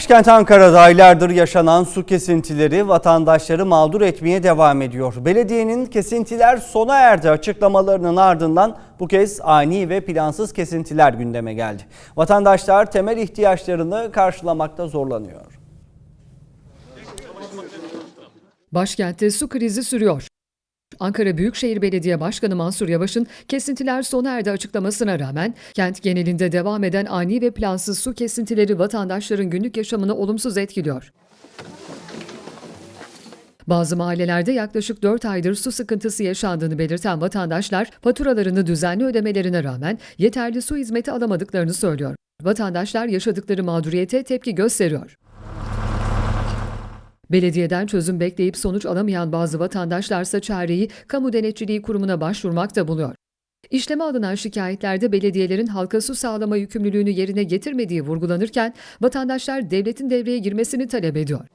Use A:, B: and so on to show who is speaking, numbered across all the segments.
A: Başkent Ankara'da aylardır yaşanan su kesintileri vatandaşları mağdur etmeye devam ediyor. Belediyenin kesintiler sona erdi açıklamalarının ardından bu kez ani ve plansız kesintiler gündeme geldi. Vatandaşlar temel ihtiyaçlarını karşılamakta zorlanıyor.
B: Başkentte su krizi sürüyor. Ankara Büyükşehir Belediye Başkanı Mansur Yavaş'ın kesintiler sona erdi açıklamasına rağmen kent genelinde devam eden ani ve plansız su kesintileri vatandaşların günlük yaşamını olumsuz etkiliyor. Bazı mahallelerde yaklaşık 4 aydır su sıkıntısı yaşandığını belirten vatandaşlar faturalarını düzenli ödemelerine rağmen yeterli su hizmeti alamadıklarını söylüyor. Vatandaşlar yaşadıkları mağduriyete tepki gösteriyor. Belediyeden çözüm bekleyip sonuç alamayan bazı vatandaşlarsa çareyi Kamu Denetçiliği Kurumu'na başvurmakta buluyor. İşleme alınan şikayetlerde belediyelerin halka su sağlama yükümlülüğünü yerine getirmediği vurgulanırken vatandaşlar devletin devreye girmesini talep ediyor.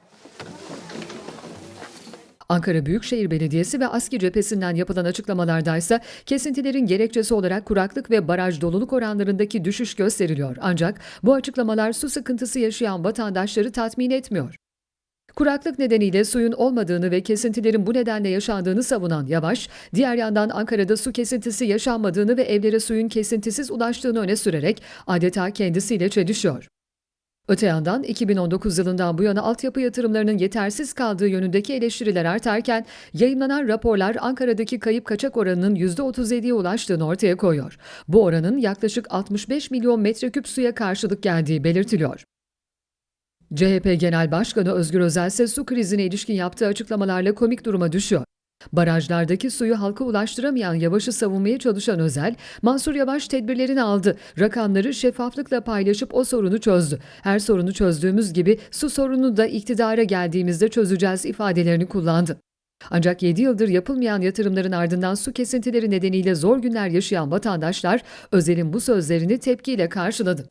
B: Ankara Büyükşehir Belediyesi ve ASKİ cephesinden yapılan açıklamalarda ise kesintilerin gerekçesi olarak kuraklık ve baraj doluluk oranlarındaki düşüş gösteriliyor. Ancak bu açıklamalar su sıkıntısı yaşayan vatandaşları tatmin etmiyor. Kuraklık nedeniyle suyun olmadığını ve kesintilerin bu nedenle yaşandığını savunan Yavaş, diğer yandan Ankara'da su kesintisi yaşanmadığını ve evlere suyun kesintisiz ulaştığını öne sürerek adeta kendisiyle çelişiyor. Öte yandan 2019 yılından bu yana altyapı yatırımlarının yetersiz kaldığı yönündeki eleştiriler artarken yayınlanan raporlar Ankara'daki kayıp kaçak oranının %37'ye ulaştığını ortaya koyuyor. Bu oranın yaklaşık 65 milyon metreküp suya karşılık geldiği belirtiliyor. CHP Genel Başkanı Özgür Özel ise su krizine ilişkin yaptığı açıklamalarla komik duruma düşüyor. Barajlardaki suyu halka ulaştıramayan Yavaş'ı savunmaya çalışan Özel, Mansur Yavaş tedbirlerini aldı. Rakamları şeffaflıkla paylaşıp o sorunu çözdü. Her sorunu çözdüğümüz gibi su sorununu da iktidara geldiğimizde çözeceğiz ifadelerini kullandı. Ancak 7 yıldır yapılmayan yatırımların ardından su kesintileri nedeniyle zor günler yaşayan vatandaşlar Özel'in bu sözlerini tepkiyle karşıladı.